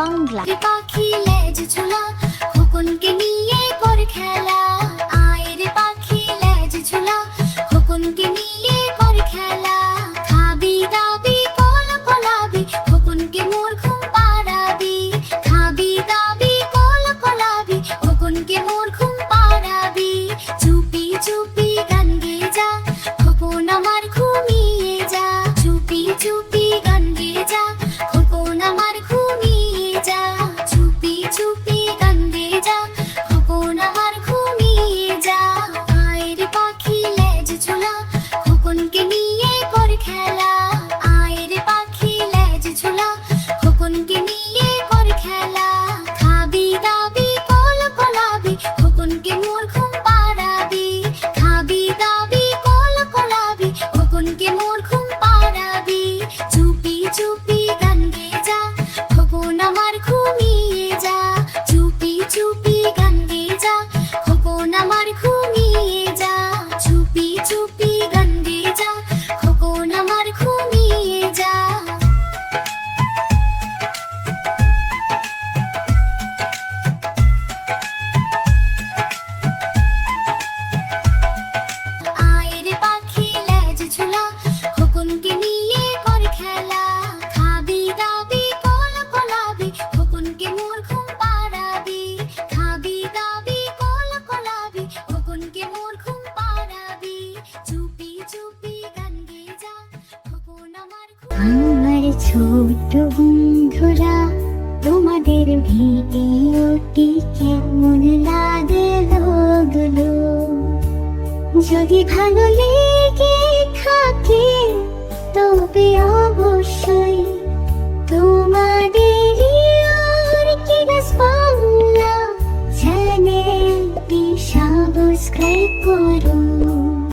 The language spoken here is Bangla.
বাংলা। পাখি লেজ ঝোলা, খোকনকে নিয়ে কর খেলা। আয় রে পাখি লেজ ঝোলা, খোকনকে নিয়ে কর খেলা। খাবি দাবি, কল কলাবি খোকনকে মোর ঘুম পাড়াবি। খাবি দাবি, কল কলাবি খোকনকে মোর ঘুম পাড়াবি। চুপি চুপি গান গেয়ে যা, খোকন আমার ঘুমিয়ে যা। চুপি চুপি ছোট বন্ধুরা, তোমাদের ভিডিওটি কেমন লাগল? যদি ভালো লেগে থাকে, তবে অবশ্যই তোমাদের বাংলা চ্যানেলটি সাবস্ক্রাইব করুন